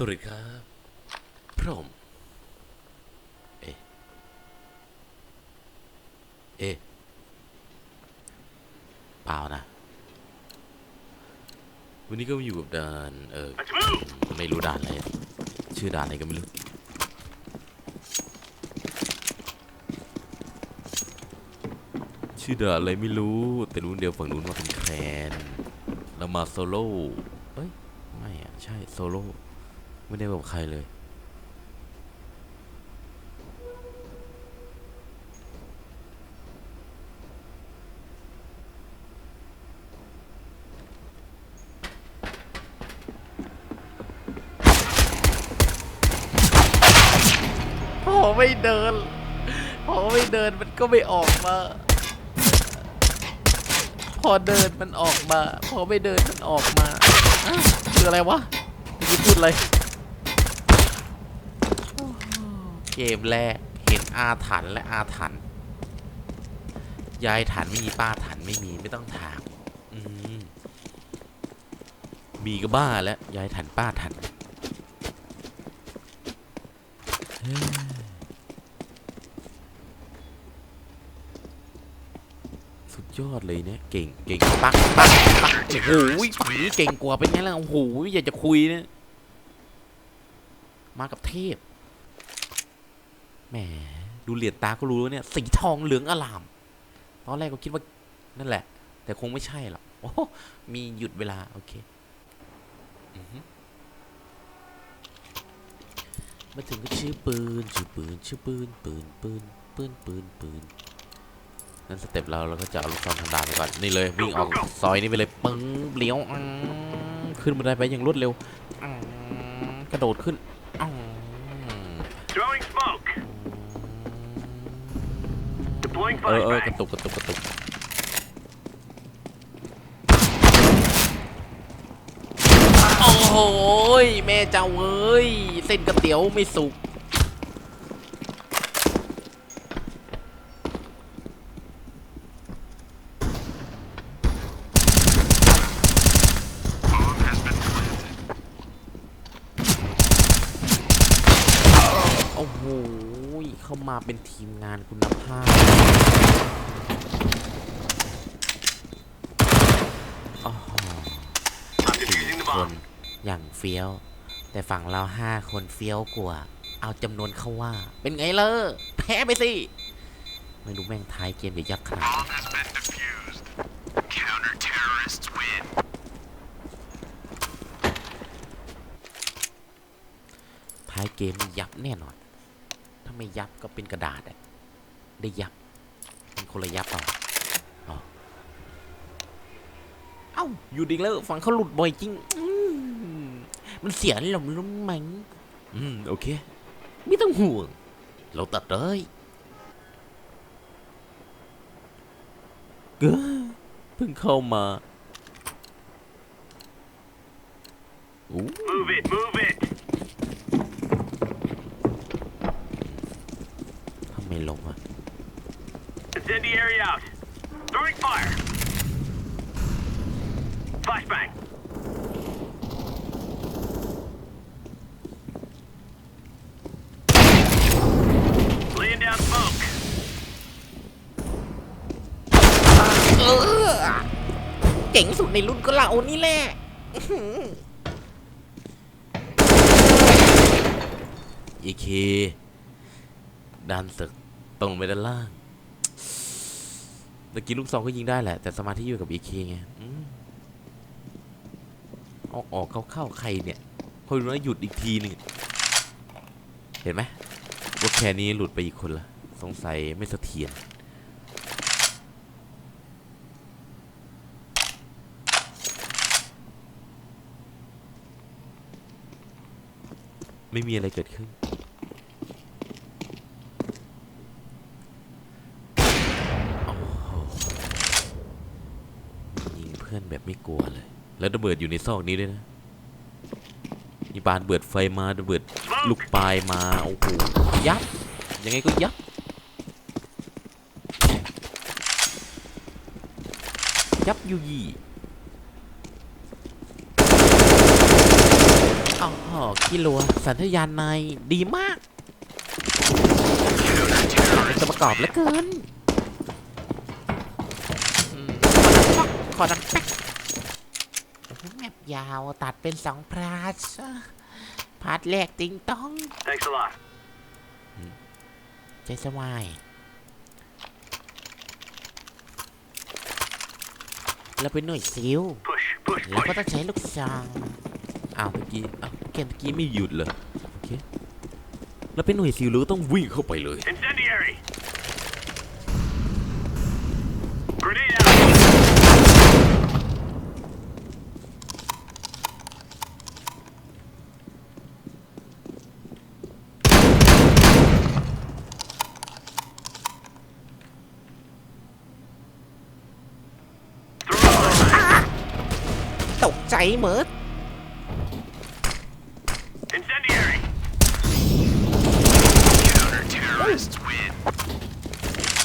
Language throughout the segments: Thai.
สวัสดีครับพระผมเอะเอะเปล่านะ วันนี้ก็อยู่กับด่านเออไม่รู้ด่านอะไรชื่อด่านอะไรก็ไม่รู้ชื่อด่านอะไรไม่รู้ แต่รู้เดียวฝั่งนู้นมาเป็นแคลนแล้วมาโซโล่เอ้ย ไม่อะใช่ โซโล่ ไม่ได้กับใครเลยพอไม่เดินพอไม่เดินมันก็ไม่ออกมา พอเดินมันออกมา พอไม่เดินมันออกมาอ้าวคืออะไรวะเมื่อกี้พูดเลย เกมแรก เห็นอาถรรพ์และอาถรรพ์ยายถันไม่มีป้าถันไม่มีไม่ต้องถามมมีก็บ้าแล้วยายถันป้าถันสุดยอดเลยเนี่ยเก่งเก่งปักปักปักโอ้โหฝั่งนี้เก่งกว่าเป็นไงล่ะโอ้โหอยากจะคุยเนี่ยมากับเทพ แหมดูเหรียญตาก็รู้แล้วเนี่ยสีทองเหลืองอลาม ตอนแรกก็คิดว่านั่นแหละ แต่คงไม่ใช่หรอกโอ้โหมีหยุดเวลา โอเคอมาถึงก็ชื่อปืนชื่อปืนชื่อปืนปืนปืนปืนปืนปืนนั่นสเต็ปเราเราก็จะเอาลูกซองทางดาไปก่อนนี่เลยวิ่งออกซอยนี้ไปเลยปึ้งเลี้ยวขึ้นบันไดไปอย่างรวดเร็วกระโดดขึ้น เออเออกระ flashbang. ตุกกระตุกกระตุกโอ้โหยแม่เจ้าเอ้ยเส้นก๋วยเตี๋ยวไม่สุก โอ้โหยเข้า มาเป็นทีมงานคุณภาพ โอ้โหสี่คนอย่างเฟี้ยว แต่ฝั่งเราห้าคนเฟี้ยวกว่า เอาจำนวนเข้าว่า เป็นไงเลอแพ้ไปสิ ไม่รู้แม่งท้ายเกมจะยัดขนาดไหน Bomb has been defused. Counter terrorists win. ท้ายเกมยับแน่นอน ถ้าไม่ยับก็เป็นกระดาษอะได้ยับเป็นคนละยับเปล่าเอ้าอยู่ดีแล้วฟังเขาหลุดบ่อยจริงมันเสียหลมลุ้มไหมงอืมโอเค ไม่ต้องห่วง เราตัดเลยเก้อเพิ่งเข้ามาอู้ Move it, move it. ทำไมลงอะ Incendiary out. Throwing fire. Flashbang. Laying down smoke. เออเก่งสุดในรุ่นก็เรานี่แหละอื้อหืออีเคดันศึกตรงไปด้านล่างตะกี้ลูกซองก็ยิงได้แหละ แต่สมาธิอยู่กับอีเคไงออกออกเข้าเข้าใครเนี่ยพอรู้ว่าหยุดอีกทีหนึ่งเห็นไหมว่าแค่นี้หลุดไปอีกคนละ สงสัยไม่เสถียร ไม่มีอะไรเกิดขึ้น โอ้โหยิงเพื่อนแบบไม่กลัวเลย แล้วระเบิดอยู่ในซอกนี้ด้วยนะ มีปานเบิดไฟมาระเบิดลูกปลายมา โอ้โห ยับ ยังไงก็ยับยับยูยี่ อ้าวกิโลสัญชาตญาณนายดีมากเป็นตัวประกอบเหลือเกินอืมขอดังแป๊กโอ้โหแมปยาวตัดเป็นสองพาร์ทพาร์ทแรกติงต้อง Thanks a lot. ใจสวายเราเป็นหน่วยซิล Push, push, แล้วก็ push. ต้องใช้ลูกซอง อ้าวเมื่อกี้อ้าวเกมเมื่อกี้ไม่หยุดเลยโอเคแล้วเป็นหน่วยซิลเราก็ต้องวิ่งเข้าไปเลย Incendiary. Grenade out. ตกใจเหมิด Incendiary. Counter terrorists win.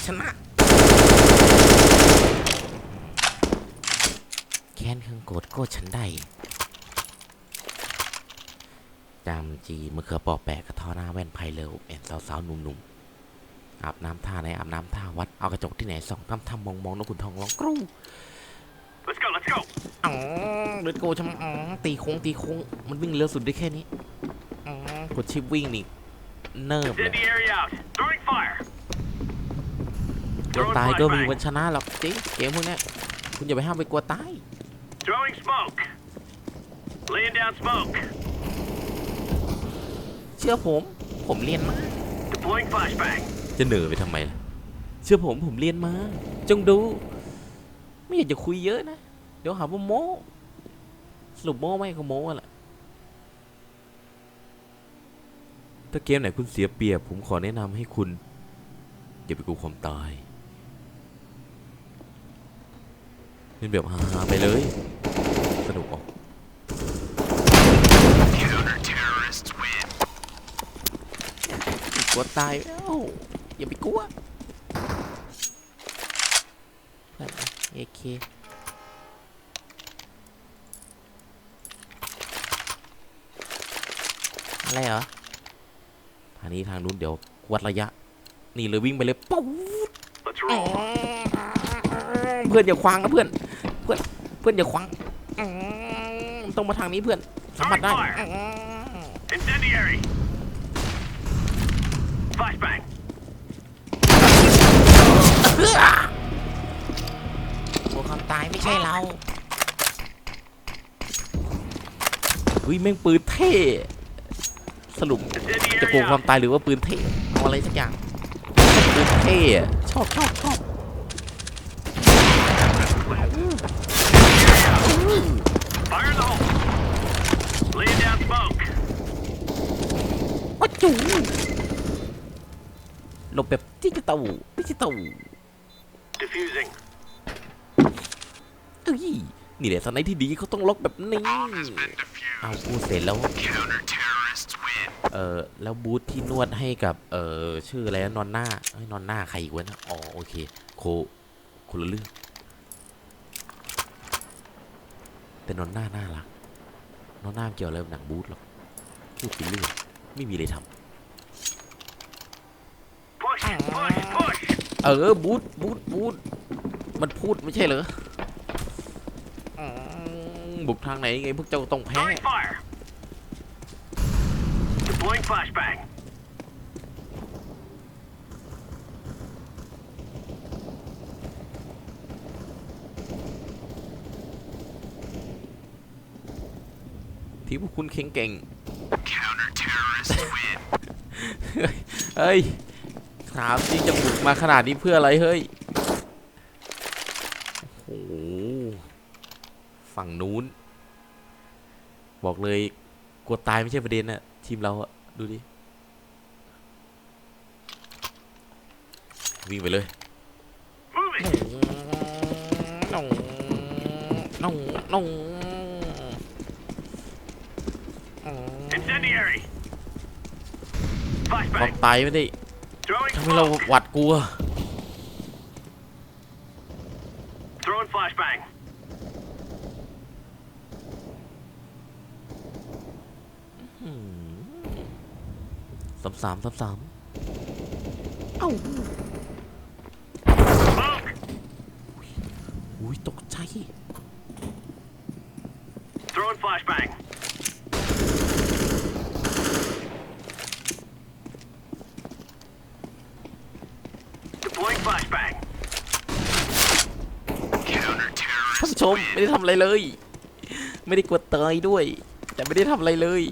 ชนะแค้นเคืองโกรธโกรธฉันได้ จำจีมะเขือปอกแปะกระท้อหน้าแว่นไพเร็วแอนสาวๆหนุ่มๆอาบน้ำท่าไหนอาบน้ำท่าวัดเอากระจกที่ไหนส่องทำทำมองมองนกขุนทองร้องกรู Let's go, let's go. อ๋อเลือดโกชำอ๋อตีโค้งตีโค้งมันวิ่งเร็วสุดได้แค่นี้อ๋อกดชิปวิ่งนี่เนิบเลย Incendiary out. Throwing fire. กลัวตายก็มีวันชนะหรอกจริงเกมพวกเนี้ยคุณอย่าไปห้ามไปกลัวตาย Throwing smoke. Laying down smoke. เชื่อผม ผมเรียนมา Deploying flashbang. จะเหนื่อยไปทำไมล่ะ เชื่อผมผมเรียนมา จงดู ไม่อยากจะคุยเยอะนะ เดี๋ยวหาว่าโม้สรุปโม้ไม่ก็โม้อะแหละถ้าเกมไหนคุณเสียเปรียบ ผมขอแนะนำให้คุณอย่าไปกลัวความตายเล่นแบบฮาๆไปเลย สนุกออก Counter terrorists win. กลัวตายเอ้าอย่าไปกลัวเอเคอะไรเหรอทางนี้ทางนู้นเดี๋ยววัดระยะ นี่เลยวิ่งไปเลยปุ๊บเพื่อนอย่าควางนะเพื่อน เพื่อนเพื่อนอย่าควางต้องมาทางนี้เพื่อนสัมผัสได้ Flashbang. กลัวความตายไม่ใช่เราเฮ้ยแม่งปืนเท่สรุปจะกลัว Incendiary ความ out. ตายหรือว่าปืนเท่เอาอะไรสักอย่างปืนเท่อะชอบชอบชอบ Fire in the hole. Laying down smoke. อ้าวจู หลบแบบที่จะเต่าที่จะเต่า Diffusing. เอ้ยนี่แหละสไนด์ที่ดีเขาต้องล็อกแบบนี้เอาพูดเสร็จแล้ว Counter terrorists win. เออแล้วบูธที่นวดให้กับ เออชื่ออะไรนะนอนหน้าเอ้ยนอนหน้าใครอีกวะนะอ๋อโอเค โคคนละเรื่องแต่นอนหน้าน่ารักนอนหน้ามันเกี่ยวอะไรกับหนังบูธหรอกพูดไปเรื่อยไม่มีอะไรท Push, push, push. ำ เออบูธบูธบูธมันพูดไม่ใช่เหรออืมบุกทางไหนไงพวกเจ้าต้องแพ้ Throwing fire. Deploying flashbang. ที่พวกคุณเข่งเก่ง Counter terrorists win. เฮ้ย ถามจริงจะบุกมาขนาดนี้เพื่ออะไรเฮ้ยโอ้โหฝั่งนู้น บอกเลยกลัวตายไม่ใช่ประเด็นอะทีมเราอะดูดิ วิ่งไปเลย Moving. น้องน้องน้อง Incendiary. ความ Flashbang. ตายไม่ได้ Throwing ทำให้เรา smoke. หวาดกลัว Throwing flashbang. อืมสามสามสามสามเอ้า Smoke. อุ้ยตกใจ Throwing flashbang. Deploying flashbang. ท่านผู้ ชม ไม่ได้ทำอะไรเลย ไม่ได้กดเตยด้วย แต่ไม่ได้ทำอะไรเลย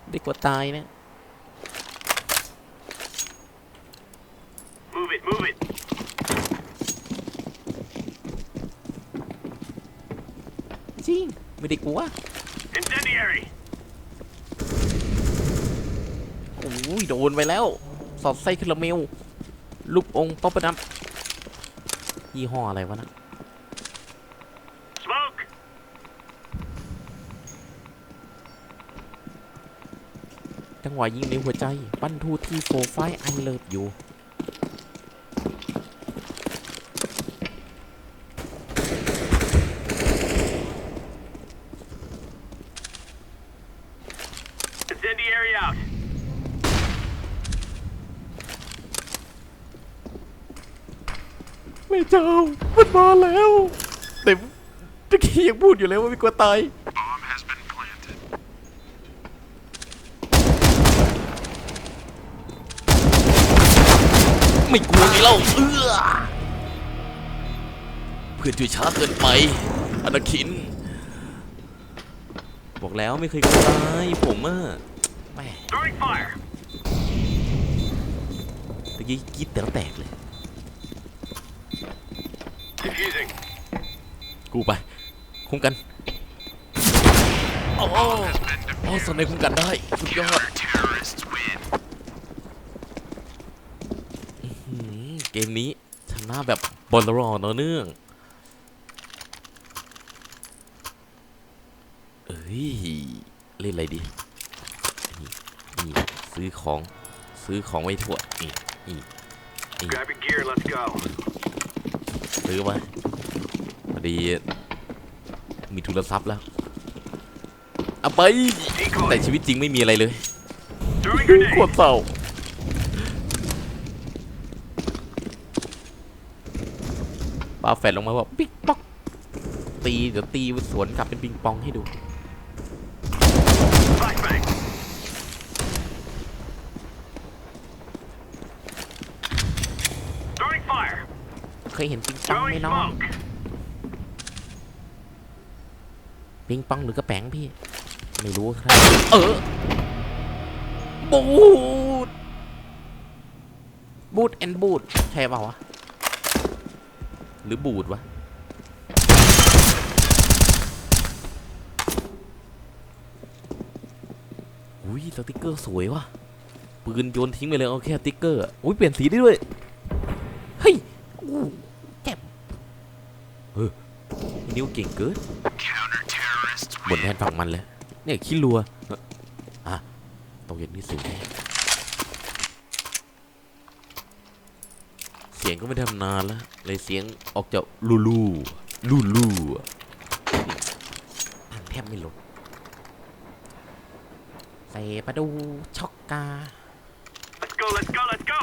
ไม่ได้กดตายนะ Move it, move it. จริง ไม่ได้กลัว Incendiary. โอ้ยโดนไปแล้ว สอดไส้คาราเมล ลูกองค์ป๊อปปะนับยี่ห้ออะไรวะนะ Smoke. จังหวะยิงในหัวใจ ปั้นทูที่โฟไฟไอเลิฟอยู่ Incendiary out. ไม่ เจ้า มันมาแล้วแต่ตะกี้ยังพูดอยู่เลยว่าไม่กลัวตาย Bomb has been planted. ไม่กลัวไงเล่าเอื้อเพื่อนช่วยช้าเกินไปอนาคิน บอกแล้วไม่เคยกลัวตายผมอะแม่ Throwing fire. ตะกี้กรีดแต่ละแตกเลย Defusing. กูไป คุ้มกัน โอ้โหโอ้สนในคุ้มกันได้ สุดยอด Terrorists win. หืมเกมนี้ชนะแบบบอลรอเนอะเนื่องเอ้ย เล่นอะไรดี นี่นี่ซื้อของ ซื้อของไว้ทั่วนี่นี่ Grab your gear, let's go. ซื้อไว้พอดี มีทุนทรัพย์แล้วเอาไปแต่ชีวิตจริงไม่มีอะไรเลยขวดเตรเศร้าปาแฟดลงมาบอกปิ๊กป๊อกตีเดี๋ยวตีสวนกลับเป็นปิงปองให้ดู Flashbang. Throwing fire. เคยเห็นปิงปองไหม Throwing น้อง smoke. ปิงปองหรือกระแปงพี่ ไม่รู้ครับเออบูดบูดแอนบูดใช่เปล่าวะหรือบูดวะอุ้ยสติ๊กเกอร์สวยว่ะปืนโยนทิ้งไปเลยเอาแค่สติ๊กเกอร์อะอุ้ยเปลี่ยนสีได้ด้วย เฮ้ยอู้แจ่มเออนิ้ว เก่งเกิน Counter terrorists บนแทนฝั่งมันเลย เนี่ยขี้รัวเอ่ออะตรงอย่างนี้สูงเสียงก็ไม่ทำนานแล้วเลยเสียงออกจากลูลูลูลูอะอ่านแทบไม่ลงใส่ประดูช็อกกา Let's go, let's go, let's go.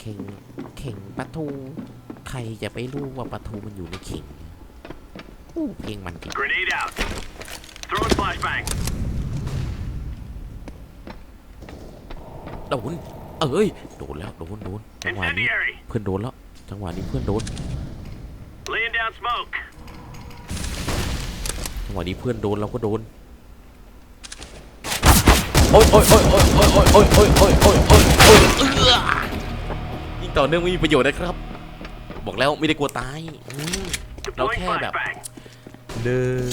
เข่งเข่งปลาทูใครจะไปรู้ว่าปลาทูมันอยู่ในเข่ง อู้เพลงมันจริง Grenade out. Throwing flashbang. โดนเอ้ยโดนแล้วโดนโดนจังหวะนี้ Incendiary. เพื่อนโดนแล้วจังหวะนี้เพื่อนโดน Laying down smoke. จังหวะนี้เพื่อนโดนเราก็โดนโอ๊ยโอ๊ยโอ๊ยโอ๊ยโอ๊ยโอ๊ยโอ๊ยโอ๊ยโอ๊ยโอ๊ยโอ๊ยโอ๊ยเอื้อยิงต่อเนื่องไม่มีประโยชน์นะครับ บอกแล้วไม่ได้กลัวตายอืม Deploying Okay, about- flashbang. เนอ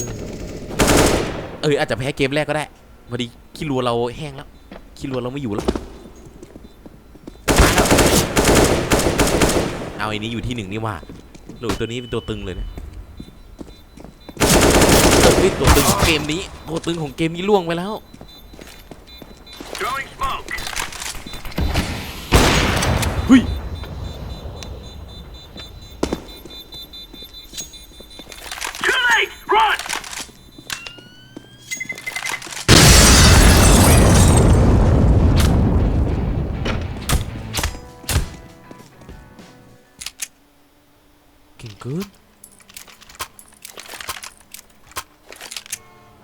เอออาจจะแพ้เกมแรกก็ได้พอดีขี้รัวเราแห้งแล้วขี้รัวเราไม่อยู่แล้วเอาไอ้นี้อยู่ที่หนึ่งนี่ว่าหนูตัวนี้เป็นตัวตึงเลยนะเฮ้ยตัวตึงของเกมนี้ตัวตึงของเกมนี้ล่วงไปแล้วเฮ้ย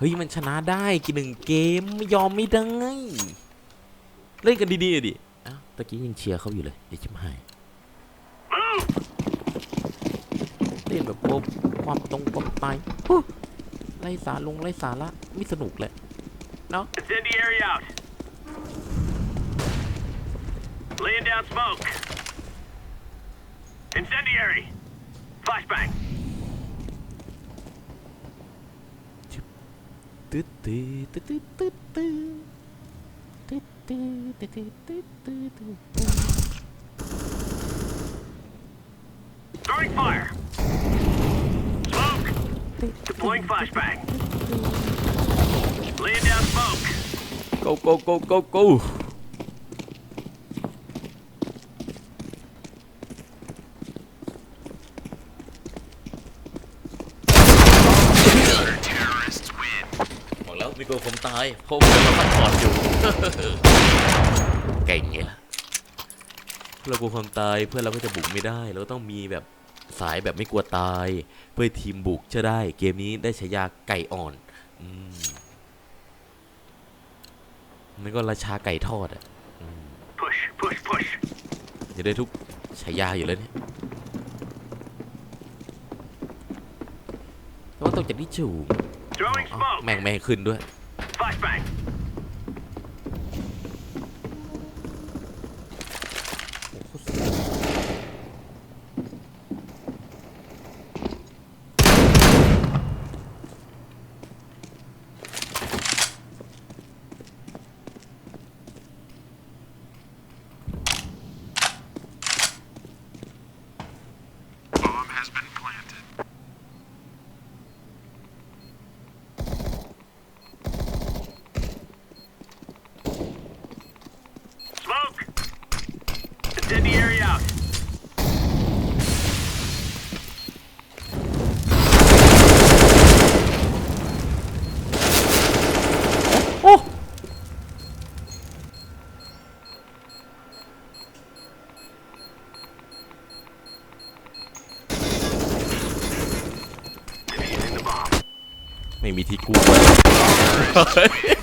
ฮ้ยมันชนะได้กี่หนึ่งเกมไม่ยอมไม่ได้ เล่นกันดีๆดิอ้าวตะกี้ยังเชียร์เขาอยู่เลยเดี๋ยวชิบหายเล่นแบบความตรงความตายไล่สาลงไล่สาระไม่สนุกเลย Incendiary out. Laying down smoke. Incendiary. Flashbang. Throwing fire. Smoke. Deploying flashbang. Laying down smoke. go go go go go มีตัวผมตายเพราะเพื่อนเราพัดถอดอยู่ เก่งไงล่ะเรากลัวความตายเพื่อนเราก็จะบุกไม่ได้เราก็ต้องมีแบบสายแบบไม่กลัวตาย เพื่อให้ทีมบุกจะได้ เกมนี้ได้ฉายาไก่อ่อนอืมมันก็ราชาไก่ทอดอะ Push, push, push. จะได้ทุกฉายาอยู่แล้วเนี่ยแต่ว่าต้องจากที่จูง Throwing อ้าว smoke. แม่งไม่ให้ขึ้นด้วย Flashbang.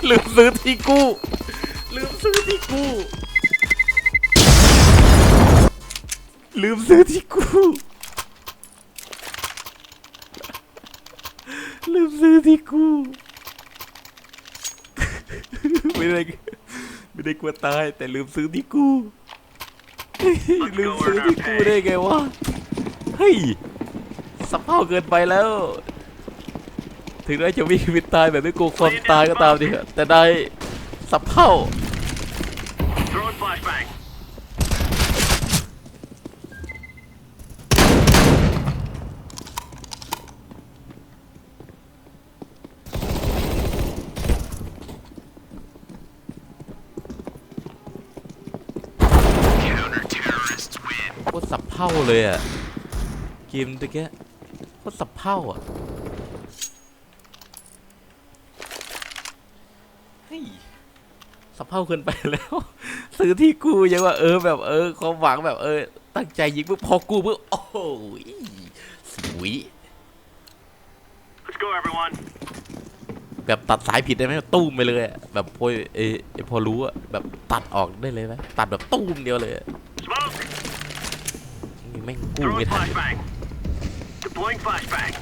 ลืมซื้อที่กู้ ลืมซื้อที่กู้ ลืมซื้อที่กู้ ลืมซื้อที่กู้ ไม่ได้ไม่ได้กลัวตาย แต่ลืมซื้อที่กู้ ลืมซื้อที่กู้ได้ไงวะ เฮ้ยสับเพ่าเกินไปแล้ว ถึงได้จะมีชีวิตตายแบบไม่กลัวความตายก็ตามดิครับแต่ได้สับเพ่าโคตรสับเพ่าเลยอะเกมตะเกียโคตรสับเพ่าอะเฮ้ย สับเพ่าเกินไปแล้ว ซื้อที่กูยังว่าเออแบบเออความหวังแบบเออ ตั้งใจยิงปุ๊บพอกูปุ๊บโอ้โหสวย Let's go, everyone. แบบตัดสายผิดได้ไหมตุ้มไปเลยอะแบบพอเออพอรู้อะแบบตัดออกได้เลยไหมตัดแบบตุ้มเดียวเลยอะ Smoke. นี่แม่งกู้ Throwing ไม่ทันเลย flashbang. Deploying flashbang.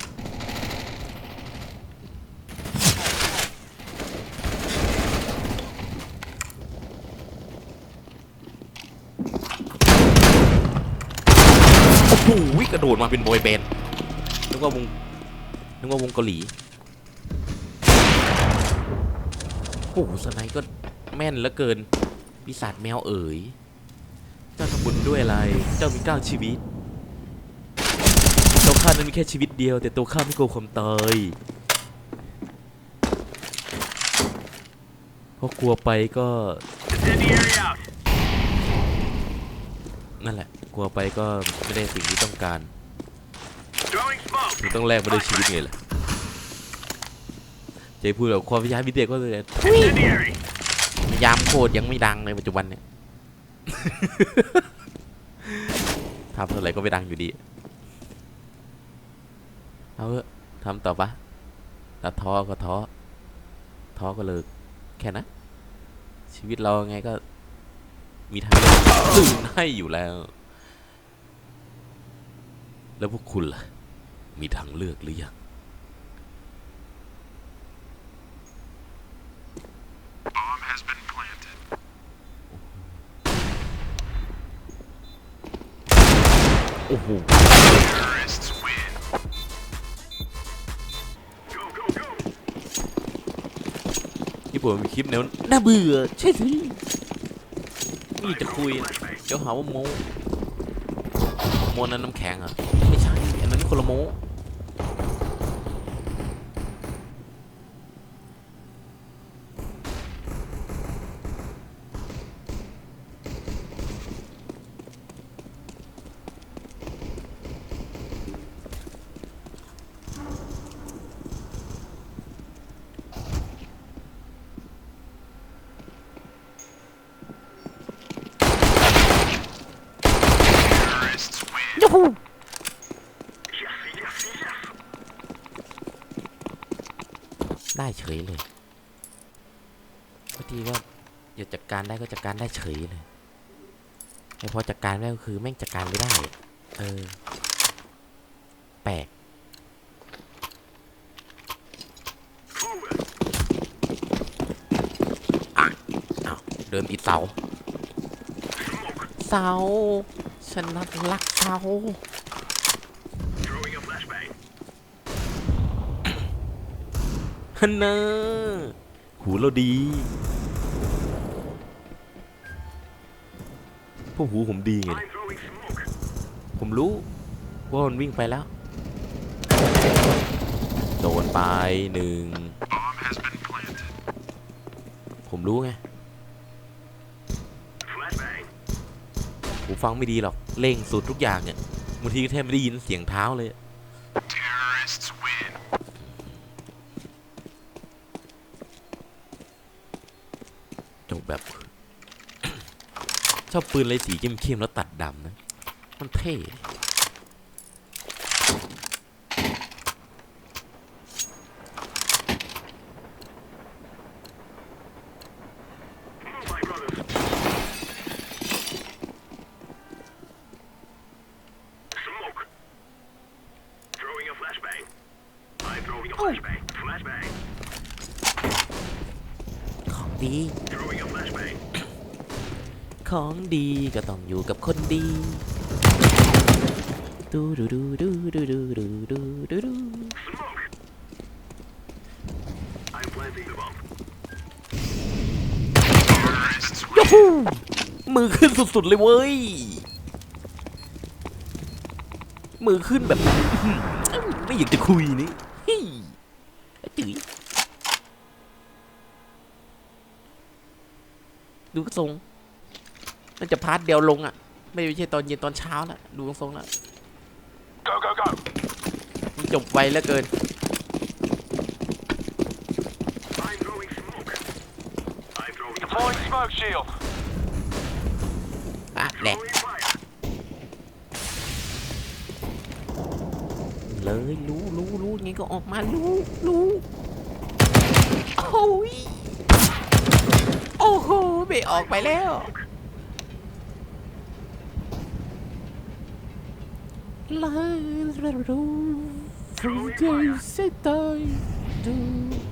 โอ้โห กระโดดมาเป็นบอยแบนด์นึกว่าวงนึกว่าวงเกาหลีโอ้โหสไนก็แม่นเหลือเกินปีศาจแมวเอ๋ย เจ้าทำบุญด้วยอะไร เจ้ามีเก้าชีวิตตัวข้านั้นมีแค่ชีวิตเดียว แต่ตัวข้าไม่กลัวความตายเพราะกลัวไปก็ นั่นแหละ กลัวไปก็ไม่ได้สิ่งที่ต้องการ Throwing smoke. ถึงต้องแลกมาด้วยชีวิตไงล่ะจะพูดแบบความพยายามพิเศษก็เลย Incendiary. ยามโคตรยังไม่ดังในปัจจุบันเนี่ยทำเท่าไหร่ก็ไม่ดังอยู่ดี เอาเถอะทำต่อปะถ้าท้อก็ท้อ ท้อก็เลิก แค่นั้น ชีวิตเราไงก็มีทางเลือกตื่นให้อยู่แล้ว แล้วพวกคุณล่ะ มีทางเลือกหรือยัง Bomb has been planted. โอ้โห Terrorists win. Go, go, go. ญี่ปุ่นมีคลิปแนวน่าเบื่อใช่สินี่จะคุยนะเดี๋ยวหาว่าโมโมนั้นน้ำแข็งอะไม่ใช่อันนั้น คนละโม เฉยเลยพอดีว่าอยากจัดการได้ก็จัดการได้เฉยเลยแต่พอจัดการได้ก็คือแม่งจัดการไม่ได้ เออ แปลกเดินติดเสา เสา ฉันนักรักเสา Throwing a flashbang. ฮันนะหูเราดีพวกหูผมดีไง ผมรู้ว่ามันวิ่งไปแล้ว โดนไปหนึ่ง ผมรู้ไงหูฟังไม่ดีหรอก เร่งสุดทุกอย่างเนี่ยบางทีก็แทบไม่ได้ยินเสียงเท้าเลย ชอบปืนอะไรสีเข้มๆแล้วตัดดำนะ มันเท่ของดี ของดีก็ต้องอยู่กับคนดีดูดูดูดูดูดูดูดูดูดูยูฮูมือขึ้นสุดๆเลยเว้ย มือขึ้นแบบ ไม่อยากจะคุยนี่เฮ้ยจื๋ยดูทรง น่าจะพาร์ทเดียวลงอะ ไม่ใช่ตอนเย็นตอนเช้าแล้วดูทรงแล้ว Go, go, go. มันจบไวเหลือเกิน I'm throwing smoke. I'm throwing a Deploying flashbang. smoke shield. อะแหลก Throwing fire. เลยรู้รู้รู้งี้ก็ออกมารู้รู้โอ้ยโอ้โหไม่ออกไปแล้ว lines through the days that I do.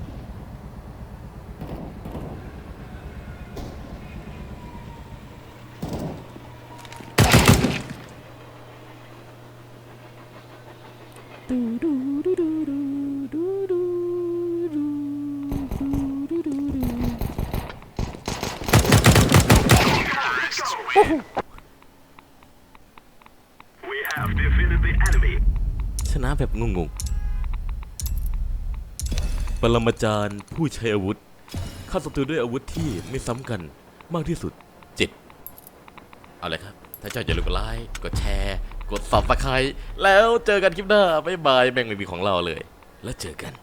ปรมาจารย์ผู้ใช้อาวุธฆ่าศัตรูด้วยอาวุธที่ไม่ซ้ำกันมากที่สุดเจ็ดเอาเลยครับ ถ้าเจ้าอย่าลืมกดไลค์กดแชร์ กด subscribe แล้วเจอกันคลิปหน้าบ๊ายบายแม่งไม่มีของเราเลย แล้วเจอกัน